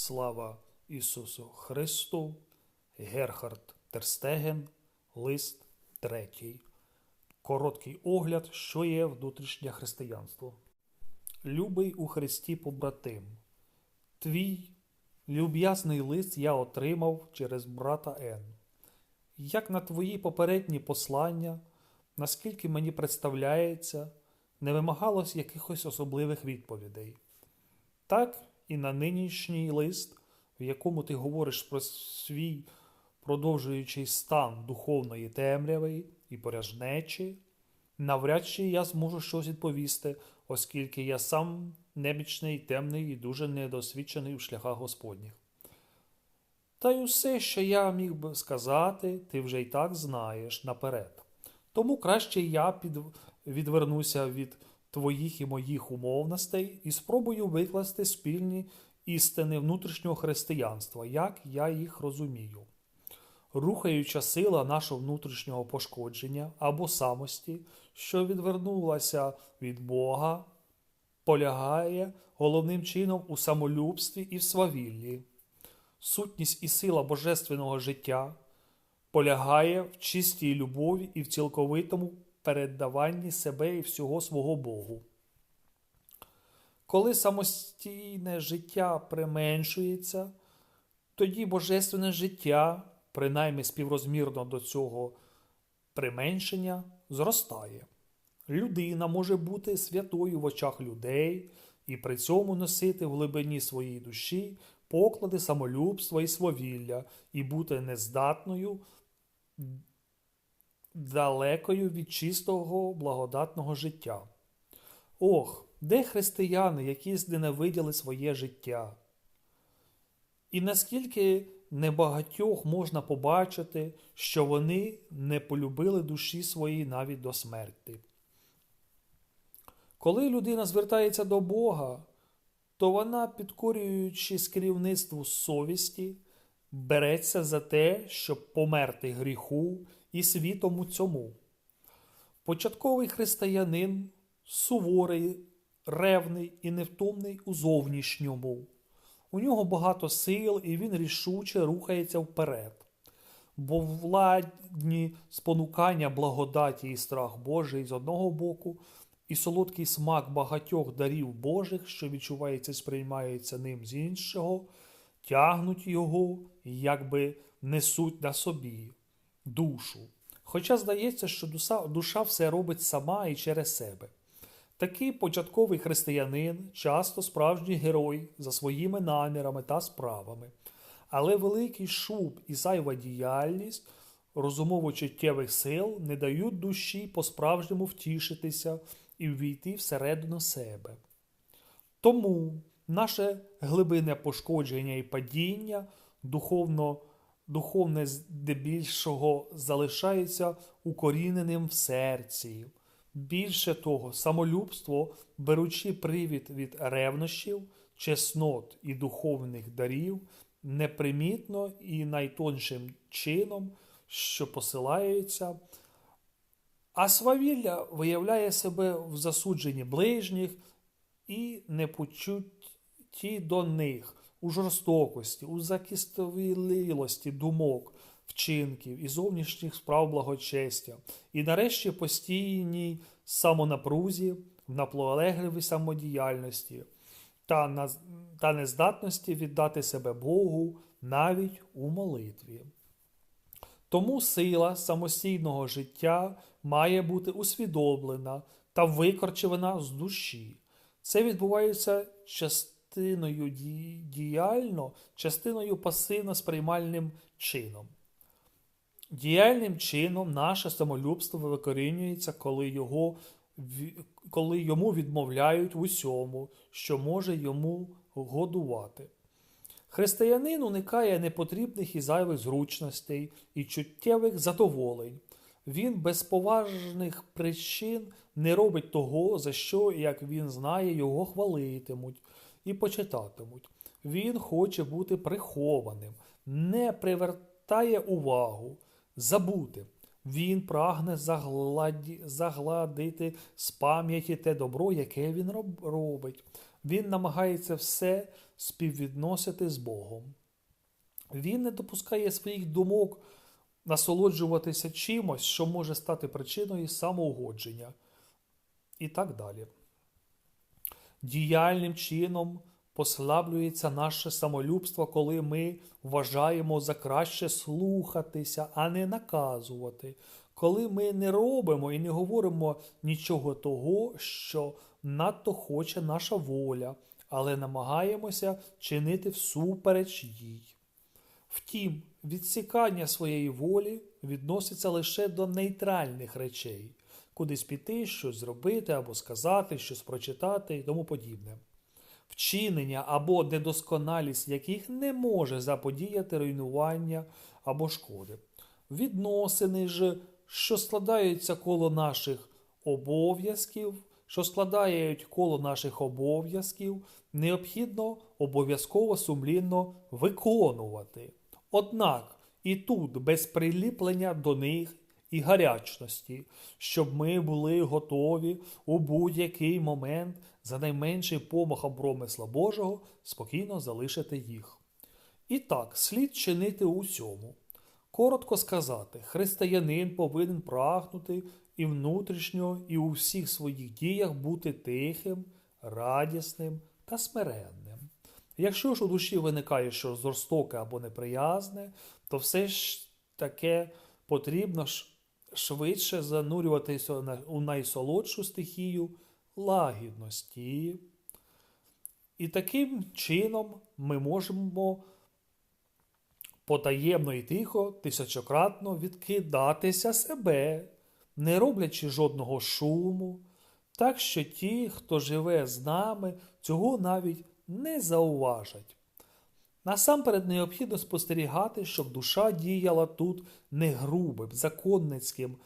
Слава Ісусу Христу, Герхард Терстеген, лист третій. Короткий огляд, що є внутрішнє християнство. Любий у Христі побратим. Твій люб'язний лист я отримав через брата Н. Як на твої попередні послання, наскільки мені представляється, не вимагалось якихось особливих відповідей. Так і на нинішній лист, в якому ти говориш про свій продовжуючий стан духовної темряви і поряжнечі, навряд чи я зможу щось відповісти, оскільки я сам немічний, темний і дуже недосвідчений у шляхах Господніх. Та й усе, що я міг би сказати, ти вже й так знаєш наперед. Тому краще я під... відвернуся від твоїх і моїх умовностей і спробую викласти спільні істини внутрішнього християнства, як я їх розумію. Рухаюча сила нашого внутрішнього пошкодження або самості, що відвернулася від Бога, полягає головним чином у самолюбстві і в свавіллі. Сутність і сила божественного життя полягає в чистій любові і в цілковитому передаванні себе і всього свого Богу. Коли самостійне життя применшується, тоді божественне життя, принаймні співрозмірно до цього применшення, зростає. Людина може бути святою в очах людей і при цьому носити в глибині своєї душі поклади самолюбства і свавілля, і бути нездатною далекою від чистого благодатного життя. Ох, де християни, які зненавиділи своє життя? І наскільки небагатьох можна побачити, що вони не полюбили душі свої навіть до смерті. Коли людина звертається до Бога, то вона, підкорюючись керівництву совісті, береться за те, щоб померти гріху і світом у цьому. Початковий християнин суворий, ревний і невтомний у зовнішньому. У нього багато сил, і він рішуче рухається вперед. Бо владні спонукання благодаті і страх Божий з одного боку, і солодкий смак багатьох дарів Божих, що відчувається і сприймається ним з іншого, тягнуть його якби несуть на собі душу. Хоча здається, що душа, душа все робить сама і через себе. Такий початковий християнин часто справжній герой за своїми намірами та справами, але великий шуб і зайва діяльність розумово-чуттєвих сил не дають душі по-справжньому втішитися і ввійти всередину себе. Тому наше глибинне пошкодження і падіння духовно, духовне здебільшого залишається укоріненим в серці. Більше того, самолюбство, беручи привід від ревнощів, чеснот і духовних дарів, непримітно і найтоншим чином, що посилається, а свавілля виявляє себе в засудженні ближніх і непочутті до них, у жорстокості, у закістовілості думок, вчинків і зовнішніх справ благочестя, і нарешті постійній самонапрузі, в наполегливій самодіяльності та, на, та нездатності віддати себе Богу навіть у молитві. Тому сила самостійного життя має бути усвідомлена та викорчевана з душі. Це відбувається частиною діяльно, частиною пасивно сприймальним чином. Діяльним чином наше самолюбство викорінюється, коли його, коли йому відмовляють в усьому, що може йому годувати. Християнин уникає непотрібних і зайвих зручностей і чуттєвих задоволень. Він без поважних причин не робить того, за що, як він знає, його хвалитимуть і почитатимуть. Він хоче бути прихованим, не привертає увагу, забути. Він прагне загладі, загладити з пам'яті те добро, яке він робить. Він намагається все співвідносити з Богом. Він не допускає своїх думок насолоджуватися чимось, що може стати причиною самоугодження. І так далі. Діяльним чином послаблюється наше самолюбство, коли ми вважаємо за краще слухатися, а не наказувати, коли ми не робимо і не говоримо нічого того, що надто хоче наша воля, але намагаємося чинити всупереч їй. Втім, відсікання своєї волі відноситься лише до нейтральних речей, кудись піти, щось зробити або сказати, щось прочитати і тому подібне. Вчинення або недосконалість яких не може заподіяти руйнування або шкоди. Відносини ж, що складаються коло наших обов'язків, що складають коло наших обов'язків, необхідно обов'язково сумлінно виконувати. Однак і тут без приліплення до них і гарячності, щоб ми були готові у будь-який момент за найменший помахом промисла Божого спокійно залишити їх. І так, слід чинити усьому. Коротко сказати, християнин повинен прагнути і внутрішньо, і у всіх своїх діях бути тихим, радісним та смиренним. Якщо ж у душі виникає щось жорстоке або неприязне, то все ж таке потрібно ж швидше занурюватися у найсолодшу стихію лагідності. І таким чином ми можемо потаємно і тихо, тисячократно відкидатися себе, не роблячи жодного шуму, так що ті, хто живе з нами, цього навіть не зауважать. Насамперед необхідно спостерігати, щоб душа діяла тут не грубим, законницьким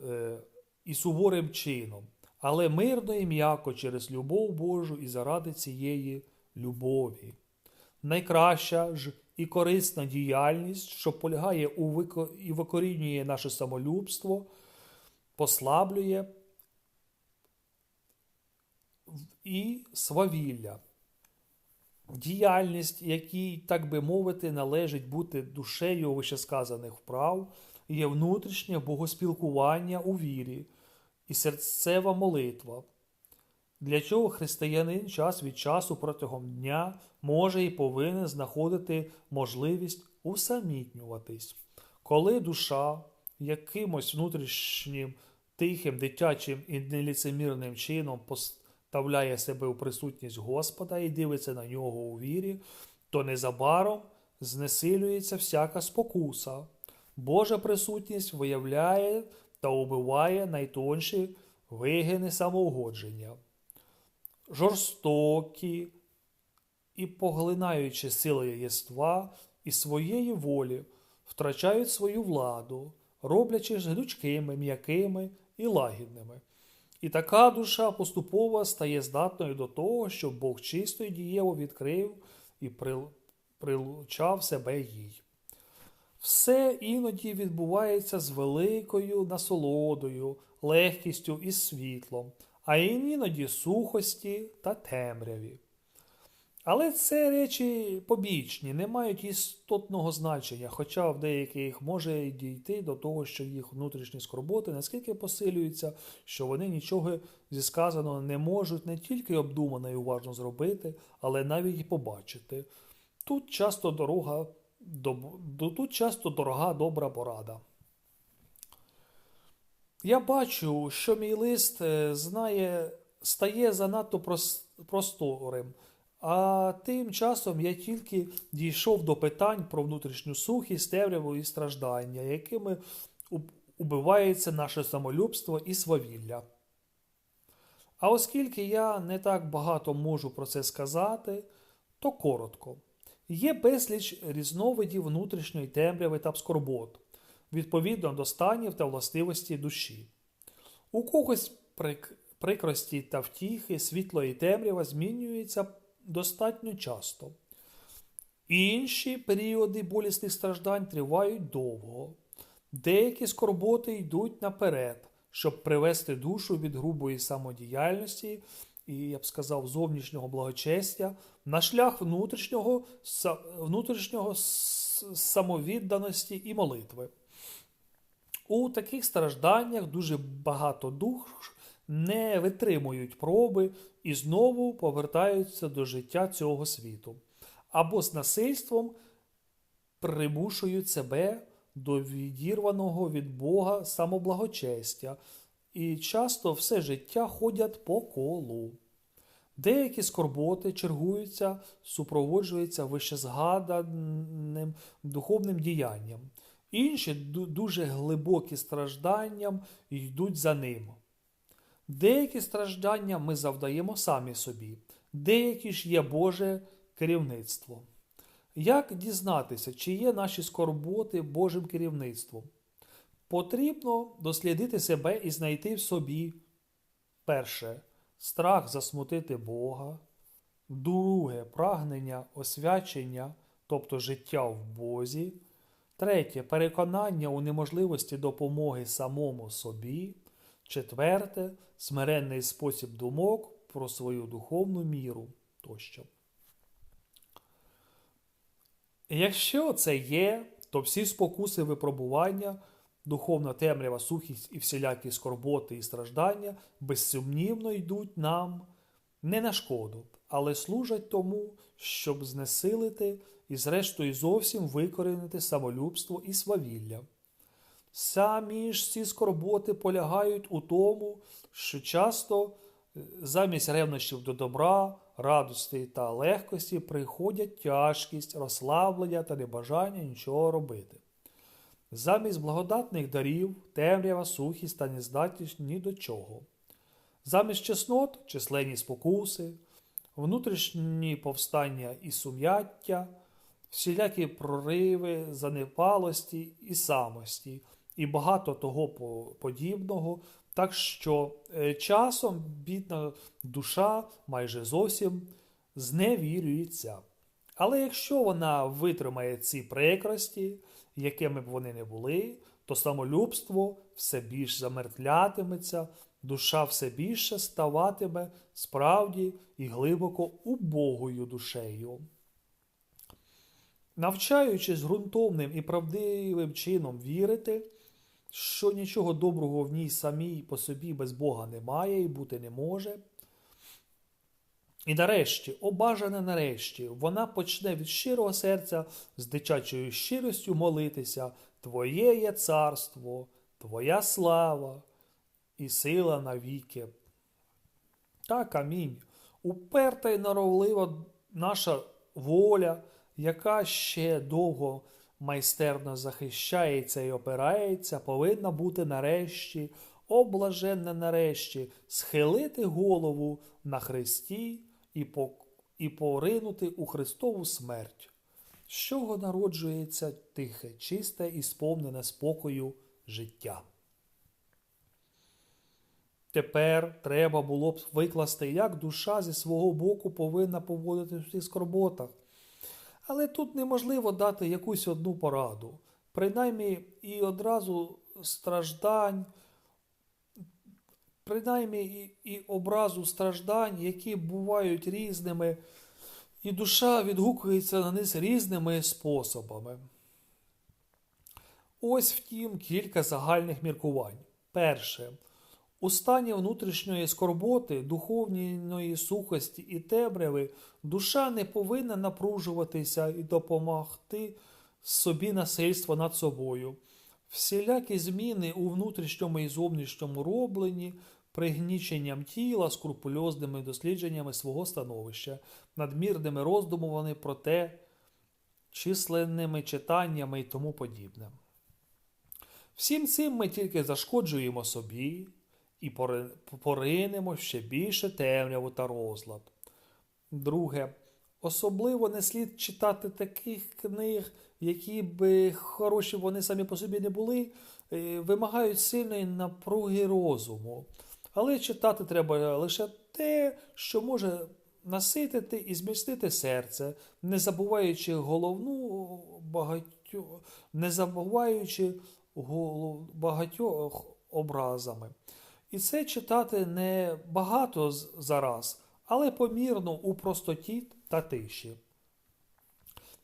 е, і суворим чином, але мирно і м'яко через любов Божу і заради цієї любові. Найкраща ж і корисна діяльність, що полягає у вико... і викорінює наше самолюбство, послаблює і свавілля. Діяльність, якій, так би мовити, належить бути душею вищесказаних вправ, є внутрішнє богоспілкування у вірі і серцева молитва, для чого християнин час від часу протягом дня може і повинен знаходити можливість усамітнюватись. Коли душа якимось внутрішнім, тихим, дитячим і неліцемірним чином поставляє себе у присутність Господа і дивиться на нього у вірі, то незабаром знесилюється всяка спокуса. Божа присутність виявляє та убиває найтонші вигини самоугодження. Жорстокі і поглинаючи сили єства і своєї волі, втрачають свою владу, роблячи ж гнучкими, м'якими і лагідними. І така душа поступово стає здатною до того, щоб Бог чисто і дієво відкрив і прилучав себе їй. Все іноді відбувається з великою насолодою, легкістю і світлом, а іноді сухості та темряві. Але це речі побічні, не мають істотного значення, хоча в деяких може дійти до того, що їх внутрішні скорботи наскільки посилюються, що вони нічого зі сказаного не можуть не тільки обдумано і уважно зробити, але навіть і побачити. Тут часто дорога, до- тут часто дорога добра порада. Я бачу, що мій лист е, знає, стає занадто просторим, а тим часом я тільки дійшов до питань про внутрішню сухість, темряву і страждання, якими убивається наше самолюбство і свавілля. А оскільки я не так багато можу про це сказати, то коротко. Є безліч різновидів внутрішньої темряви та скорбот, відповідно до станів та властивості душі. У когось прик... прикрості та втіхи, світло і темрява змінюються достатньо часто. Інші періоди болісних страждань тривають довго. Деякі скорботи йдуть наперед, щоб привести душу від грубої самодіяльності і, я б сказав, зовнішнього благочестя на шлях внутрішнього, внутрішнього самовідданості і молитви. У таких стражданнях дуже багато душ не витримують проби і знову повертаються до життя цього світу, або з насильством примушують себе до відірваного від Бога самоблагочестя і часто все життя ходять по колу. Деякі скорботи чергуються, супроводжуються вищезгаданим духовним діянням, інші дуже глибокі стражданням йдуть за ним. Деякі страждання ми завдаємо самі собі, деякі ж є Боже керівництво. Як дізнатися, чи є наші скорботи Божим керівництвом? Потрібно дослідити себе і знайти в собі перше страх засмутити Бога, друге прагнення освячення, тобто життя в Бозі, третє переконання у неможливості допомоги самому собі, четверте смиренний спосіб думок про свою духовну міру тощо. Якщо це є, то всі спокуси випробування, духовна темрява, сухість і всілякі скорботи і страждання безсумнівно йдуть нам не на шкоду, але служать тому, щоб знесилити і, зрештою, зовсім викорінити самолюбство і свавілля. Самі ж ці скорботи полягають у тому, що часто е, замість ревнощів до добра, радості та легкості приходять тяжкість, розслаблення та небажання нічого робити. Замість благодатних дарів, темрява, сухість та нездатність ні до чого. Замість чеснот численні спокуси, внутрішні повстання і сум'яття, всілякі прориви, занепалості і самості, і багато того подібного, так що е, часом бідна душа майже зовсім зневірюється. Але якщо вона витримає ці прикрості, якими б вони не були, то самолюбство все більш замертлятиметься, душа все більше ставатиме справді і глибоко убогою душею. Навчаючись ґрунтовним і правдивим чином вірити, що нічого доброго в ній самій по собі без Бога немає і бути не може. І нарешті, обажане нарешті, вона почне від щирого серця з дитячою щиростю молитися Твоє є царство, Твоя слава і сила навіки. Так, амінь. Уперта і наровлива наша воля, яка ще довго майстерно захищається і опирається, повинна бути нарешті, облаженна нарешті, схилити голову на хресті і, по, і поринути у Христову смерть, з чого народжується тихе, чисте і сповнене спокою життя. Тепер треба було б викласти, як душа зі свого боку повинна поводити в скорботах. Але тут неможливо дати якусь одну пораду. Принаймні і одразу страждань, принаймні і, і образу страждань, які бувають різними, і душа відгукується на них різними способами. Ось втім кілька загальних міркувань. Перше. У стані внутрішньої скорботи, духовної сухості і темряви душа не повинна напружуватися і допомогти собі насильство над собою. Всілякі зміни у внутрішньому і зовнішньому робленні, пригніченням тіла, скрупульозними дослідженнями свого становища, надмірними роздумуваннями про те, численними читаннями і тому подібне. Всім цим ми тільки зашкоджуємо собі і поринемо ще більше темряву та розлад. Друге, особливо не слід читати таких книг, які би хороші вони самі по собі не були, е, вимагають сильної напруги розуму. Але читати треба лише те, що може наситити і змістити серце, не забуваючи головну багатьох, не забуваючи багатьох образами. І це читати не багато зараз, але помірно у простоті та тиші.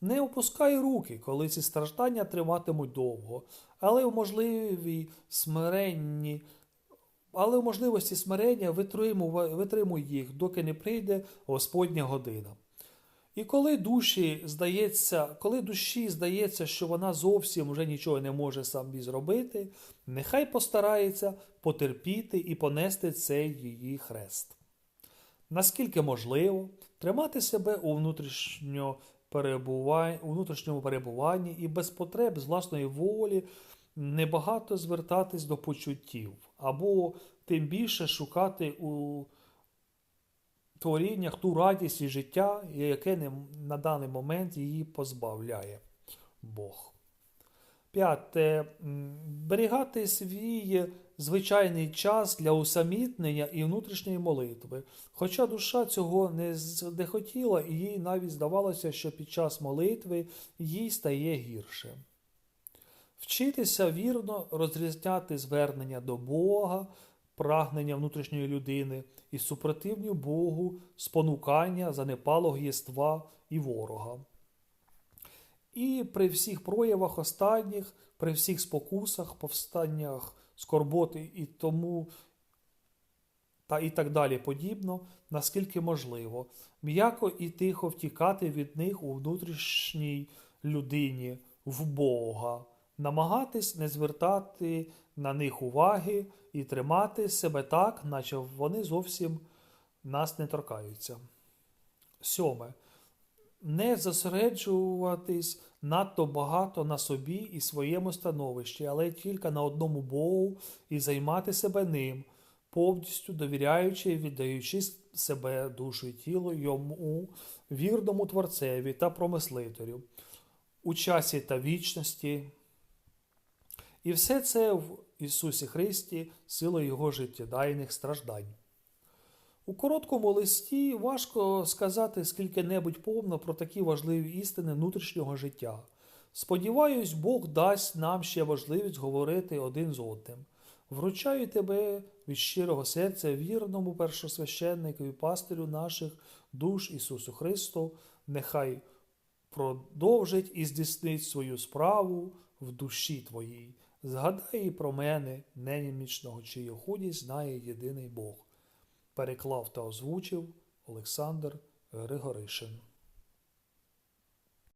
Не опускай руки, коли ці страждання триватимуть довго, але в можливій смиренні, але в можливості смирення витримуй їх, доки не прийде Господня година. І коли душі здається, коли душі здається, що вона зовсім вже нічого не може самі зробити, нехай постарається потерпіти і понести цей її хрест. Наскільки можливо, тримати себе у внутрішньо перебувань- у внутрішньому перебуванні і без потреб з власної волі небагато звертатись до почуттів, або тим більше шукати у творіннях ту радість і життя, яке на даний момент її позбавляє Бог. П'яте. Берігати свій звичайний час для усамітнення і внутрішньої молитви. Хоча душа цього не хотіла, і їй навіть здавалося, що під час молитви їй стає гірше. Вчитися вірно розрізняти звернення до Бога, прагнення внутрішньої людини і супротивню Богу, спонукання занепалого єства і ворога. І при всіх проявах останніх, при всіх спокусах, повстаннях, скорботи і тому та і так далі подібно, наскільки можливо, м'яко і тихо втікати від них у внутрішній людині, в Бога, намагатись не звертати на них уваги і тримати себе так, наче вони зовсім нас не торкаються. Сьоме. Не зосереджуватись надто багато на собі і своєму становищі, але тільки на одному Богу і займати себе ним, повністю довіряючи і віддаючи себе душу і тіло йому, вірному Творцеві та промислителю, у часі та вічності. І все це в Ісусі Христі, силою Його життєдайних страждань. У короткому листі важко сказати скільки-небудь повно про такі важливі істини внутрішнього життя. Сподіваюсь, Бог дасть нам ще можливість говорити один з одним. Вручаю тебе від щирого серця вірному першосвященнику і пастирю наших душ Ісусу Христу, нехай продовжить і здійснить свою справу в душі твоїй. Згадай і про мене, ненімічного, чию худість знає єдиний Бог. Переклав та озвучив Олександр Григоришин.